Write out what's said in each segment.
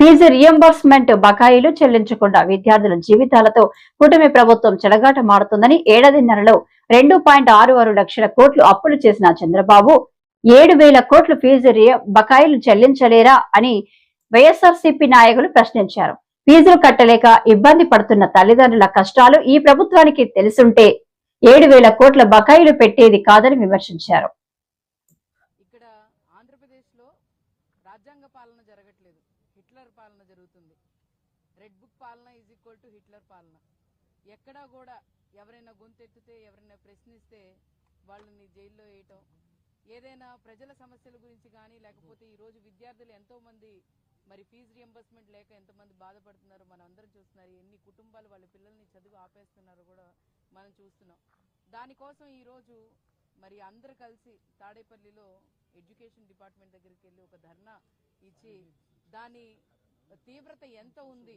Fee reimbursement బకాయిలు చెల్లించకుండా విద్యార్థుల జీవితాలతో కూటమి ప్రభుత్వం చెలగాట మారుతుందని ఏడాదిన్నరలో రెండు పాయింట్ ఆరు ఆరు లక్షల కోట్లు అప్పులు చేసిన చంద్రబాబు ఏడు వేల కోట్లు ఫీజు బకాయిలు చెల్లించలేరా అని వైఎస్ఆర్సీపీ నాయకులు ప్రశ్నించారు. ఫీజులు కట్టలేక ఇబ్బంది పడుతున్న తల్లిదండ్రుల కష్టాలు ఈ ప్రభుత్వానికి తెలుసుంటే ఏడు వేల కోట్ల బకాయిలు పెట్టేది కాదని విమర్శించారు. ఎక్కడా కూడా ఎవరైనా గొంతెత్తితే ఎవరైనా ప్రశ్నిస్తే వాళ్ళని జైల్లో వేయటం. ఏదైనా ప్రజల సమస్యల గురించి కానీ లేకపోతే ఈరోజు విద్యార్థులు ఎంతోమంది మరి ఫీజు రియంబర్స్మెంట్ లేక ఎంతమంది బాధపడుతున్నారో మనం అందరం చూస్తున్నారు. ఎన్ని కుటుంబాలు వాళ్ళ పిల్లల్ని చదువు ఆపేస్తున్నారో కూడా మనం చూస్తున్నాం. దానికోసం ఈరోజు మరి అందరు కలిసి తాడేపల్లిలో ఎడ్యుకేషన్ డిపార్ట్మెంట్ దగ్గరికి వెళ్ళి ఒక ధర్నా ఇచ్చి దాని తీవ్రత ఎంత ఉంది?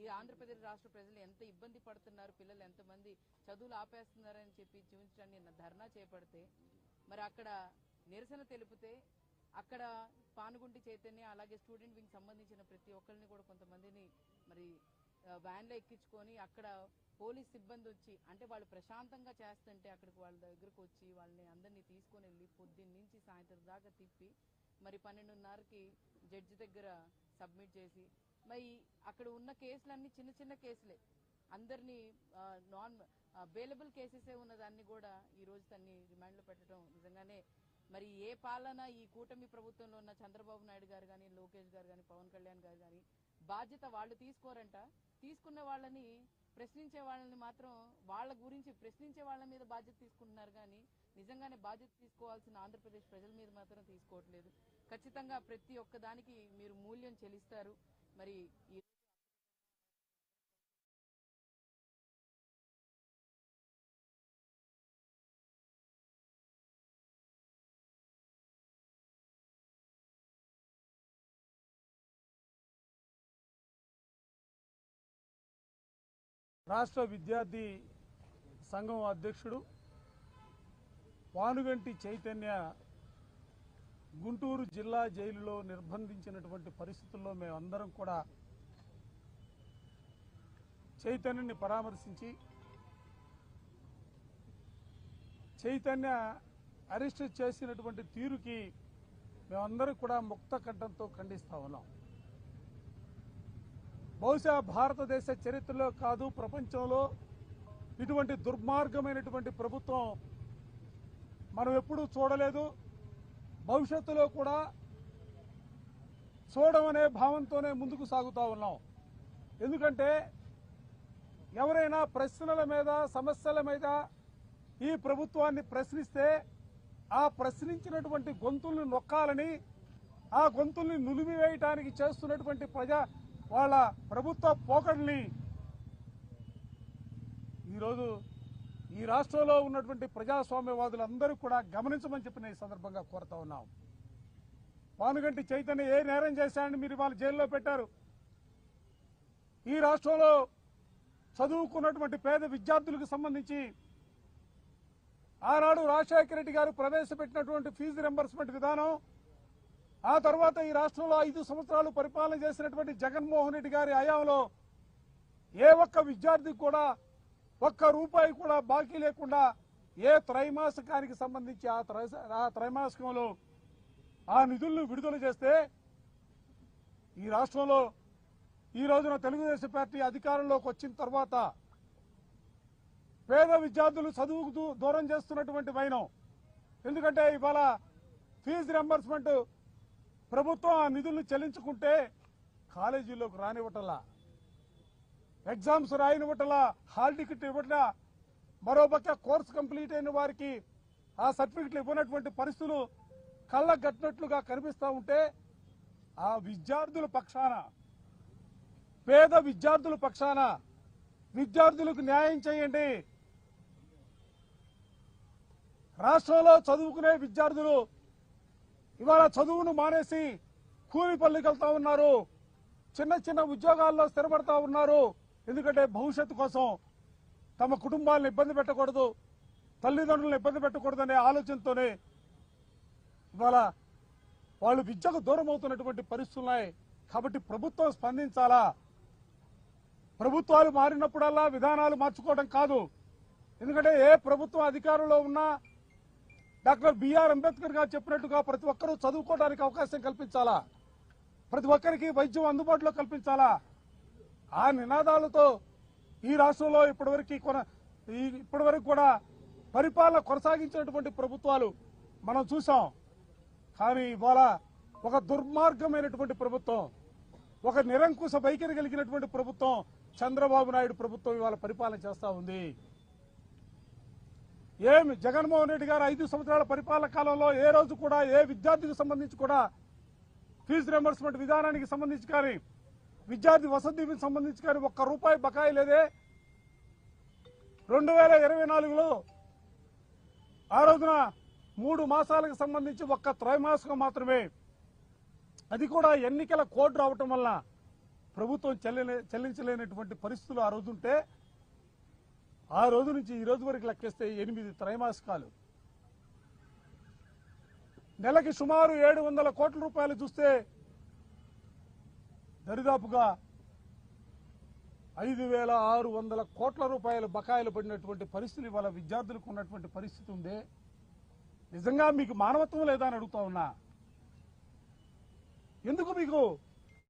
ఈ ఆంధ్రప్రదేశ్ రాష్ట్ర ప్రజలు ఎంత ఇబ్బంది పడుతున్నారు? పిల్లలు ఎంతమంది చదువులు ఆపేస్తున్నారని చెప్పి చూపించడానికి నిన్న ధర్నా చేపడితే మరి అక్కడ నిరసన తెలిపితే అక్కడ పానుగుంటి చైతన్య అలాగే స్టూడెంట్ వింగ్ సంబంధించిన ప్రతి ఒక్కరిని కూడా కొంతమందిని మరి వ్యాన్లో ఎక్కించుకొని అక్కడ పోలీస్ సిబ్బంది వచ్చి అంటే వాళ్ళు ప్రశాంతంగా చేస్తుంటే అక్కడికి వాళ్ళ దగ్గరకు వచ్చి వాళ్ళని అందరినీ తీసుకొని వెళ్ళి పొద్దున్న నుంచి సాయంత్రం దాకా తిప్పి మరి పన్నెండున్నరకి జడ్జి దగ్గర సబ్మిట్ చేసి. మరి అక్కడ ఉన్న కేసులన్నీ చిన్న చిన్న కేసులే. అందరినీ నాన్ అవైలబుల్ కేసెసే ఉన్నదాన్ని కూడా ఈ రోజు తన్ని రిమాండ్లో పెట్టడం నిజంగానే. మరి ఏ పాలన ఈ కూటమి ప్రభుత్వంలో ఉన్న చంద్రబాబు నాయుడు గారు కానీ లోకేష్ గారు కానీ పవన్ కళ్యాణ్ గారు కానీ బాధ్యత వాళ్ళు తీసుకోరంట. తీసుకున్న వాళ్ళని ప్రశ్నించే వాళ్ళని మాత్రం వాళ్ళ గురించి ప్రశ్నించే వాళ్ళ మీద బాధ్యత తీసుకుంటున్నారు కానీ నిజంగానే బాధ్యత తీసుకోవాల్సిన ఆంధ్రప్రదేశ్ ప్రజల మీద మాత్రం తీసుకోవట్లేదు. ఖచ్చితంగా ప్రతి ఒక్క దానికి మీరు మూల్యం చెల్లిస్తారు. మరి ఈ రాష్ట్ర విద్యార్థి సంఘం అధ్యక్షుడు వానుగంటి చైతన్య గుంటూరు జిల్లా జైలులో నిర్బంధించినటువంటి పరిస్థితుల్లో మేమందరం కూడా చైతన్యని పరామర్శించి చైతన్య అరెస్ట్ చేసినటువంటి తీరుకి మేమందరం కూడా ముక్త కంఠంతో ఖండిస్తా ఉన్నాం. బహుశా భారతదేశ చరిత్రలో కాదు ప్రపంచంలో ఇటువంటి దుర్మార్గమైనటువంటి ప్రభుత్వం మనం ఎప్పుడూ చూడలేదు. భవిష్యత్తులో కూడా చూడమనే భావంతోనే ముందుకు సాగుతూ ఉన్నాం. ఎందుకంటే ఎవరైనా ప్రశ్నల మీద సమస్యల మీద ఈ ప్రభుత్వాన్ని ప్రశ్నిస్తే ఆ ప్రశ్నించినటువంటి గొంతుల్ని నొక్కాలని ఆ గొంతుల్ని నులిమివేయటానికి చేస్తున్నటువంటి ప్రజా వాళ్ళ ప్రభుత్వ పోకడ్ని ఈరోజు ఈ రాష్ట్రంలో ఉన్నటువంటి ప్రజాస్వామ్యవాదులందరూ కూడా గమనించమని చెప్పి నేను ఈ సందర్భంగా కోరుతా ఉన్నాం. పానుగంటి చైతన్య ఏ నేరం చేశాడని మీరు వాళ్ళ జైల్లో పెట్టారు. ఈ రాష్ట్రంలో చదువుకున్నటువంటి పేద విద్యార్థులకు సంబంధించి ఆనాడు రాజశేఖర రెడ్డి గారు ప్రవేశపెట్టినటువంటి ఫీజు రెంబర్స్మెంట్ విధానం ఆ తర్వాత ఈ రాష్ట్రంలో ఐదు సంవత్సరాలు పరిపాలన చేసినటువంటి జగన్మోహన్ రెడ్డి గారి హయాంలో ఏ ఒక్క విద్యార్థికి కూడా ఒక్క రూపాయి కూడా బాకీ లేకుండా ఏ త్రైమాసికానికి సంబంధించి ఆ త్రై- ఆ త్రైమాసికంలో ఆ నిధులను విడుదల చేస్తే ఈ రాష్ట్రంలో ఈ రోజున తెలుగుదేశం పార్టీ అధికారంలోకి వచ్చిన తర్వాత పేద విద్యార్థులు చదువుకు దూరం చేస్తున్నటువంటి వైనం. ఎందుకంటే ఇవాళ ఫీజు రెంబర్స్మెంట్ ప్రభుత్వం ఆ నిధులను చెల్లించుకుంటే కాలేజీలోకి రానివ్వటలా. ఎగ్జామ్స్ రాయనివ్వటలా హాల్ టికెట్ ఇవ్వటలా మరోపక్క కోర్సు కంప్లీట్ అయిన వారికి ఆ సర్టిఫికెట్లు ఇవ్వనటువంటి పరిస్థితులు కళ్ళ గట్టినట్లుగా కనిపిస్తూ ఉంటే ఆ విద్యార్థుల పక్షాన పేద విద్యార్థుల పక్షాన విద్యార్థులకు న్యాయం చేయండి. రాష్ట్రంలో చదువుకునే విద్యార్థులు ఇవాళ చదువును మానేసి కూలి పల్లికి వెళ్తా ఉన్నారు. చిన్న చిన్న ఉద్యోగాల్లో స్థిరపడతా ఉన్నారు. ఎందుకంటే భవిష్యత్తు కోసం తమ కుటుంబాలను ఇబ్బంది పెట్టకూడదు తల్లిదండ్రులను ఇబ్బంది పెట్టకూడదనే ఆలోచనతోనే ఇవాళ వాళ్ళు విద్యకు దూరం అవుతున్నటువంటి పరిస్థితులు ఉన్నాయి. కాబట్టి ప్రభుత్వం స్పందించాలా? ప్రభుత్వాలు మారినప్పుడల్లా విధానాలు మార్చుకోవడం కాదు. ఎందుకంటే ఏ ప్రభుత్వం అధికారంలో ఉన్నా డాక్టర్ బిఆర్ అంబేద్కర్ గారు చెప్పినట్టుగా ప్రతి ఒక్కరూ చదువుకోవడానికి అవకాశం కల్పించాలా? ప్రతి ఒక్కరికి వైద్యం అందుబాటులో కల్పించాలా? ఆ నినాదాలతో ఈ రాష్ట్రంలో ఇప్పటివరకు కొన ఈ ఇప్పటివరకు కూడా పరిపాలన కొనసాగించినటువంటి ప్రభుత్వాలు మనం చూసాం కానీ ఇవాళ ఒక దుర్మార్గమైనటువంటి ప్రభుత్వం ఒక నిరంకుశ వైఖరి కలిగినటువంటి ప్రభుత్వం చంద్రబాబు నాయుడు ప్రభుత్వం ఇవాళ పరిపాలన చేస్తా ఉంది. ఏమి జగన్మోహన్ రెడ్డి గారు ఐదు సంవత్సరాల పరిపాలన కాలంలో ఏ రోజు కూడా ఏ విద్యార్థికి సంబంధించి కూడా ఫీజు రియంబర్స్మెంట్ విధానానికి సంబంధించి కానీ విద్యార్థి వసతి సంబంధించి కానీ ఒక్క రూపాయి బకాయి లేదే. రెండు వేల ఇరవై నాలుగులో ఆ రోజున మూడు మాసాలకు సంబంధించి ఒక్క త్రైమాసికం మాత్రమే. అది కూడా ఎన్నికల కోడ్ రావటం వల్ల ప్రభుత్వం చెల్లలే చెల్లించలేనటువంటి పరిస్థితులు ఆ రోజుంటే ఆ రోజు నుంచి ఈ రోజు వరకు లెక్కిస్తే ఎనిమిది త్రైమాసికాలు. నెలకి సుమారు ఏడు వందల కోట్ల రూపాయలు చూస్తే దరిదాపుగా ఐదు వేల ఆరు వందల కోట్ల రూపాయలు బకాయిలు పడినటువంటి పరిస్థితి ఇవాళ విద్యార్థులకు ఉన్నటువంటి పరిస్థితి ఉంది. నిజంగా మీకు మానవత్వం లేదా అని అడుగుతా ఉన్నా? ఎందుకు మీకు